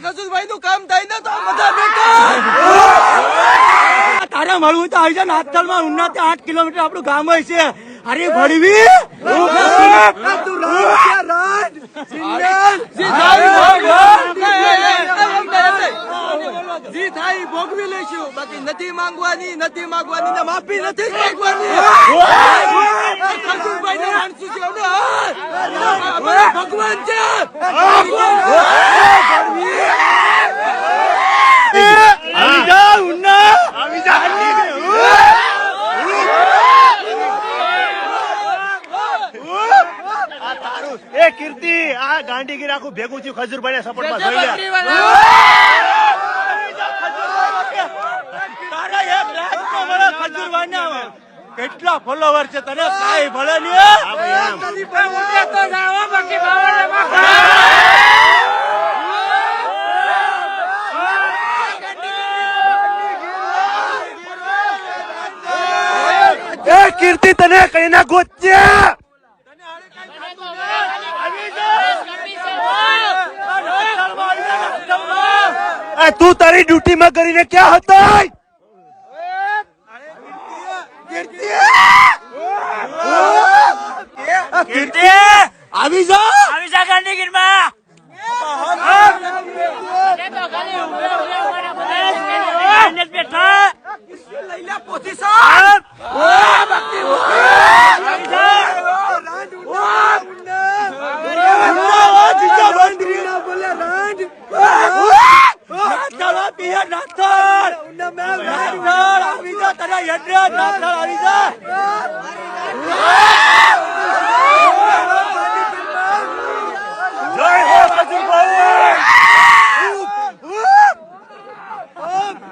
કરવાથી ખજૂરભાઈ નું કામ થાય ને તો બધા બેઠા તારે મળવું તો આવી જાય નાથલમાં ઉન્નાથી આઠ કિલોમીટર આપણું ગામ હોય છે અરે ભડવી જી થાય ભોગવું. લઈશું બાકી નથી માંગવાની નથી માંગવાની ને માફી નથી માંગવાની ખજૂરભાઈ ને માણસું છે ભગવાન. છે. આવી જા ઉન્ના. આવી જા એ કીર્તિ આ ગાંધીગીર આખું ભેગું થયું ખજૂરભાઈ ના સપોર્ટમાં જોઈ લે તારા એક લાખનો મળે ખજૂરભાઈને. કેટલા ફોલોવર છે તને? કાઈ ભલે કીર્તિ તને કઈ ના ગોત્યા તું તારી ડ્યુટી માં કરીને ક્યાં હતા? કીર્તિ આવી જા આવી જા ગાંધીગીરમાં બેઠા લઈ લે પોઝિશન નાથલ પીએ નાથલ નાથલ આવી જા તારા એડ્રેસ નાથલ આવી જા જય હો ખજૂરભાઈ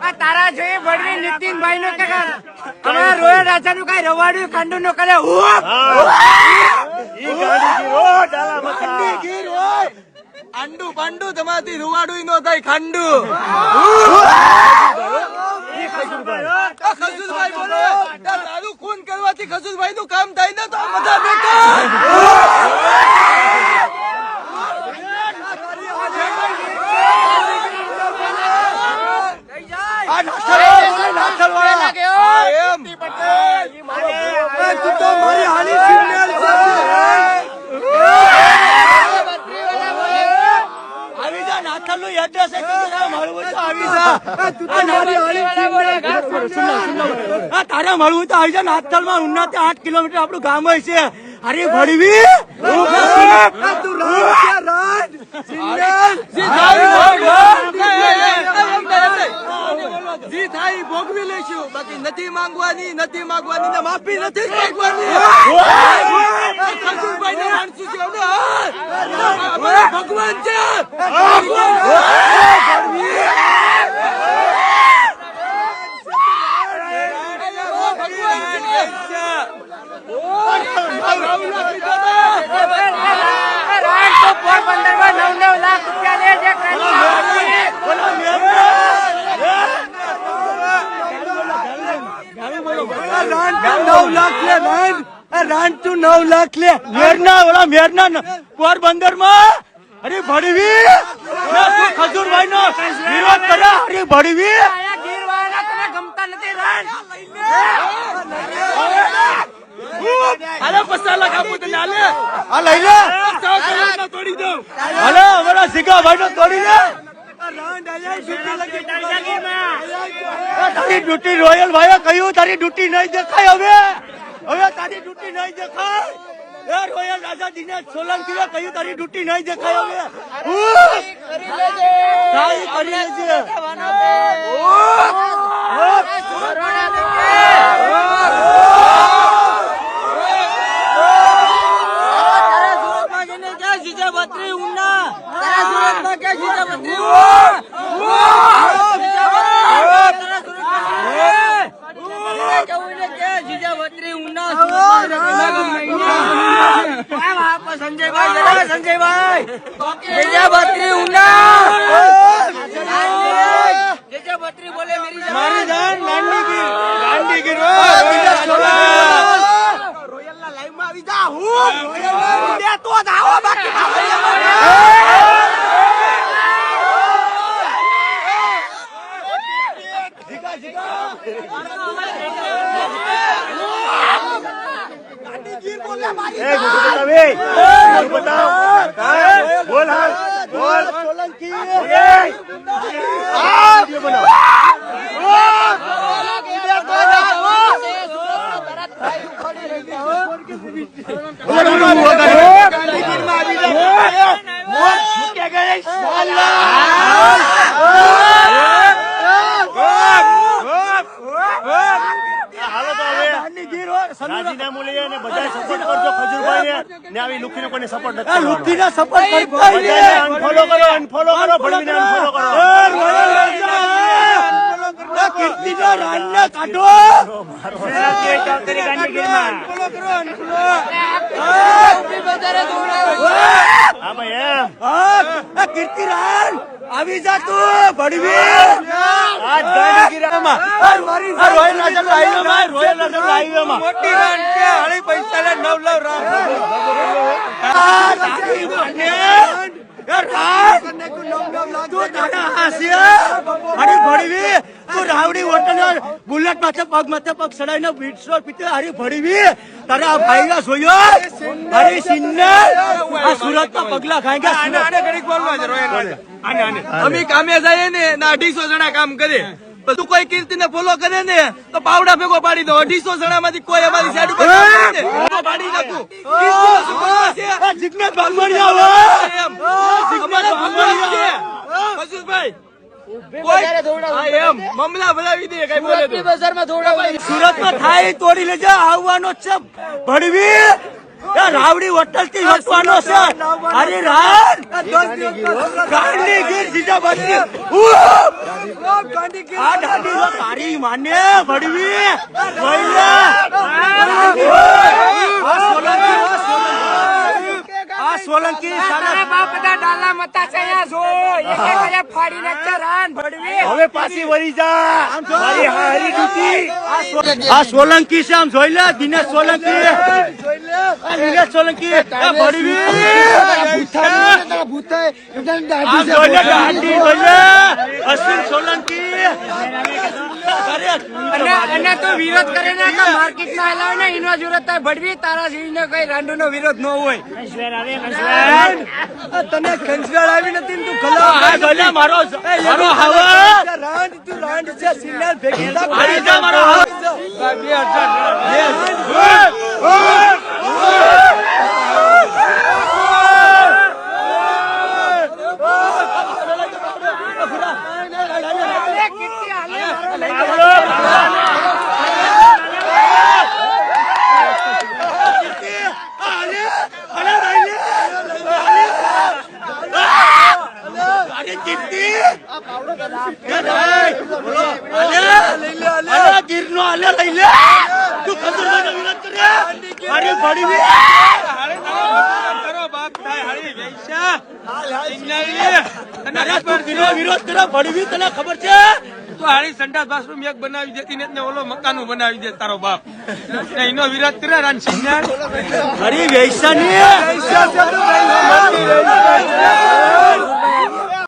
આ તારા જોઈએ ભડવી નીતિનભાઈ નો કે અમારા રોયલ રાજા રવાડ્યું ખાંડુ નો કરે આંડુ પાંડુ તમારાથી રૂવાડું નો થાય ખાંડુ. ખજૂરભાઈ બોલે. ખૂન કરવાથી ખજૂરભાઈ નું કામ થાય ને તો બધા બેઠા આ નાથલ વાળા નાથલ વાળા આ એમ એ તું તો મારી હાલી સિગ્નલ છે આવી જા નાથલનું એડ્રેસ તારે મળવું તો આવી જા નાથલમાં ઉન્નાથી આઠ કિલોમીટર આપણું ગામ હોય છે. અરે ભડવી જી થાય ભોગવું. લઈશું. બાકી નથી માંગવાની નથી માંગવાની ને માફી નથી માંગવાની. ભગવાન છે ભગવાન છે રાજ તો પોરબંદરમાં નવ નવ લાખ રૂપિયા લે છે ખાલી. નવ લાખ લે તું નવ લાખ લે. મેરના ઓલા મેરના પોરબંદરમાં અરે ભડવી. ખજુરભાઈ નો વિરોધ કરે. અરે ભડવી. તને હાલે આ લઈ લે. તોડી દઉં. અલે અમારા સિગાભાઈ નો તોડી લે. તારી ડ્યુટી રોયલ ભાઈ કહ્યું તારી ડ્યુટી નહીં દેખાય હવે. હવે તારી ડ્યુટી નહીં દેખાય? એ રોયલ રાજાજીને સોલંકીએ કહ્યું તારી ડ્યુટી નહીં દેખાય હવે! કરી લેજે. સંજયભાઈ જરા સંજયભાઈ બીજા બત્રી ઉના બીજા બત્રી બોલે મેરી મારી જાન ગાંડી ગીર ગાંડી ગીર રોયલ ના લાઈવ માં આવી જા હું તો જ આવો બાકી Ei, Gugu, tá bem? રાજીનામું લઈએ અને બધા સપોર્ટ કરજો ખજૂરભાઈ ને આવી લુખી લોકોને સપોર્ટ નથી. લુખીના સપોર્ટ કરતા unfollow કરો ભડવીને unfollow કરો. કીર્તિના કાઢો. કીર્તિરાન આવી જા તું ભડવી. મોટી રાન હળી પૈસા નવ લવ રાન તું તારા હાસ્ય અરે ભડવી તું રાવડી હોટલ બુલેટ માથે પગ માથે પગ સડાઈને વીટસો પીતે હારી ભડવી તારે આ ભાઈલા જોયો? આ સુરતમાં પગલા ખાઈ ગયા આને આને ઘડીક બોલવા છે આને આને. અમે કામે જઈએ ને ના અઢીસો જણા કામ કરે. બધું કોઈ કીર્તિ ને ફોલો કરે ને તો પાવડા ભેગો પાડી દો અઢીસો જણા માંથી કોઈ અમારી સાઈડ ઉપર પાડી નાખું કીર્તિનો શું કરવા છે? આ જિજ્ઞેશ બાંભણિયા હોય એમ. અમારા ભગવાન છે. મસૂદભાઈ, કોઈ- હા, એમ. મમલા ભરાવી દે કઈ બોલે તો. સુરતમાં થાય તોડી લેજે આવવાનો છે ભડવી એ રાવડી હોટલથી હટવાનો છે. અરે રાન ગાંધી ગીર સીધા બની આ દાદી તારી માને ભડવી. વૈલે. આ સોલંકી આ સોલંકી સામે તારા બાપ બધા ડાલા મતા છે અહીંયા જો એક એક અહીંયા ફાડી નાખશે રાન ભડવી હવે પાછી વળી જા. મારી હારી ડૂટી આ સોલંકી. છે આમ જોઈ લે દિનેશ સોલંકી. આ દિનેશ સોલંકી. અશ્વિન સોલંકી. અને તું વિરોધ કરે ને કે માર્કેટમાં હલાવે ને એનો જરૂરત થાય. ભડવી તારા જેવીને કઈ રાંડુ નો વિરોધ ન હોય. તને ખંજવાળ આવી નથી તું ગલા આ જોઈ લે મારો મારો હવા. રાંડ તું રાંડ છે સિગ્નલ ભેગી મારો હવા અરે કીર્તિ હાલે મારો લઈ અરે અરે રાઈલે અરે જીતી એ રાઈ બોલો અરે અરે ગીરનો આલે લઈ લે. તું કસુરબાનો વિરોધ કરે. અરે ભડવી કરો બાપ થાય હળી વૈશા. સિગ્નલ. તને અરે વિરોધ કરે ભડવી તને ખબર છે? તો હારી સંડાસ બાથરૂમ એક બનાવી દેતી ને ઓલો મકાન બનાવી દે તારો બાપ. એનો વિરોધ કરે રાન સિગ્નલ અરે વૈશાની